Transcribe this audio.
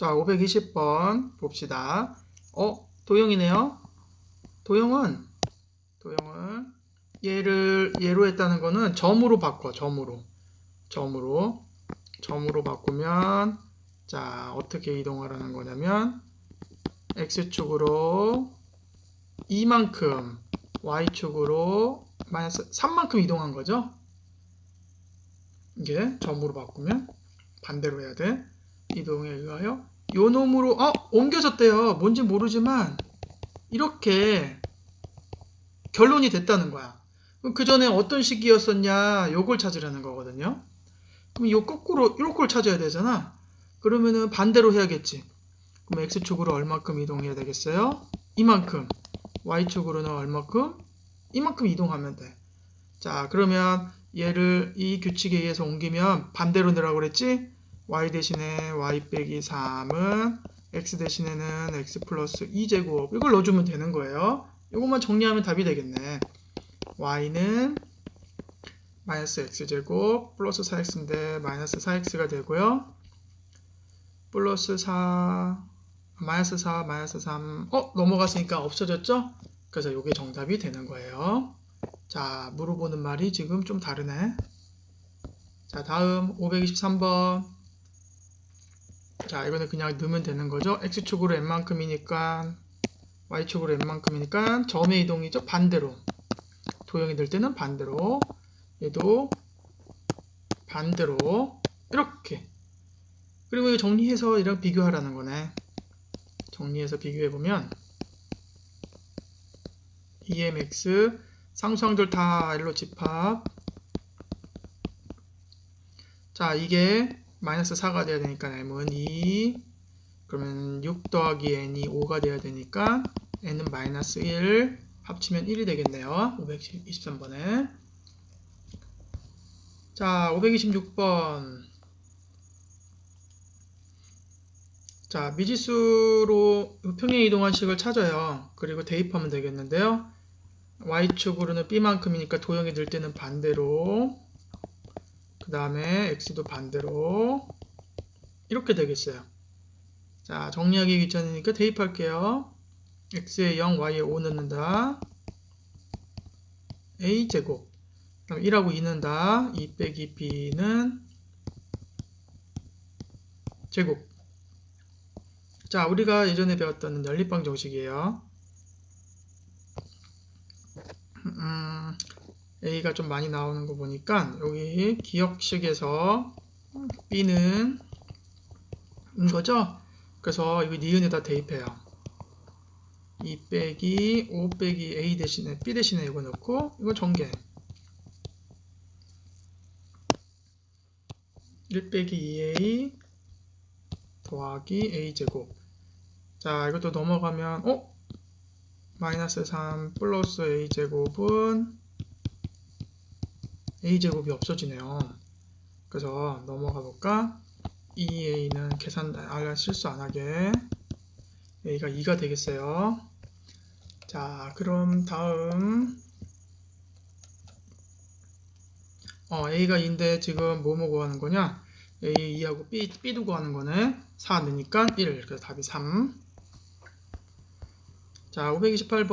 자, 520번 봅시다. 어, 도형이네요. 도형은 도형은 얘를 얘로 했다는 거는 점으로 바꿔. 점으로. 점으로. 점으로 바꾸면 자, 어떻게 이동하라는 거냐면 x축으로 2만큼 y축으로 마이너스 3만큼 이동한 거죠. 이게 점으로 바꾸면 반대로 해야 돼. 이동에 의하여 요 놈으로 어 옮겨졌대요. 뭔지 모르지만 이렇게 결론이 됐다는 거야. 그 전에 어떤 식이었었냐 요걸 찾으라는 거거든요. 그럼 요 거꾸로 요걸 찾아야 되잖아. 그러면은 반대로 해야겠지. 그럼 x축으로 얼마큼 이동해야 되겠어요? 이만큼. y축으로는 얼마큼? 이만큼 이동하면 돼. 자, 그러면 얘를 이 규칙에 의해서 옮기면 반대로 내라고 그랬지? Y 대신에 y 빼기 3은 x 대신에는 x 플러스 2제곱 이걸 넣어주면 되는 거예요. 이것만 정리하면 답이 되겠네. y는 마이너스 x제곱 플러스 4x인데 마이너스 4x가 되고요. 플러스 4 마이너스 4 마이너스 3 어? 넘어갔으니까 없어졌죠? 그래서 이게 정답이 되는 거예요. 자, 물어보는 말이 지금 좀 다르네. 자, 다음 523번. 자, 이거는 그냥 넣으면 되는 거죠. x축으로 n만큼이니까 y축으로 n만큼이니까 점의 이동이죠. 반대로. 도형이 될 때는 반대로. 얘도 반대로. 이렇게. 그리고 정리해서 이랑 비교하라는 거네. 정리해서 비교해 보면 EMX 상수항들 다 L로 집합. 자, 이게 마이너스 4가 돼야 되니까 M은 2. 그러면 6 더하기 N이 5가 돼야 되니까 N은 마이너스 1. 합치면 1이 되겠네요. 523번에. 자, 526번. 자, 미지수로 평행 이동한 식을 찾아요. 그리고 대입하면 되겠는데요. y축으로는 b만큼이니까 도형이 될 때는 반대로 그 다음에 x도 반대로 이렇게 되겠어요. 자, 정리하기 귀찮으니까 대입할게요. x에 0, y에 5 넣는다. a제곱 그럼 1하고 2 넣는다. 2 빼기 b는 제곱 자, 우리가 예전에 배웠던 연립방 정식이에요. 음, A가 좀 많이 나오는 거 보니까 여기 기억식에서 B는 인 거죠? 그래서 이거 니은에다 대입해요. 2 빼기 5 빼기 A 대신에 B 대신에 이거 넣고 이거 전개 1 빼기 2A 더하기 A제곱 자 이것도 넘어가면 어? 마이너스 3 플러스 a제곱은 a제곱이 없어지네요. 그래서 넘어가 볼까? 2a는 계산 아 실수 안 하게 a가 2가 되겠어요. 자 그럼 다음 어 a가 2인데 지금 뭐뭐 구하는 거냐? a 2하고 b, b도 구하는 거네. 4 넣으니까 1 그래서 답이 3 자, 528번.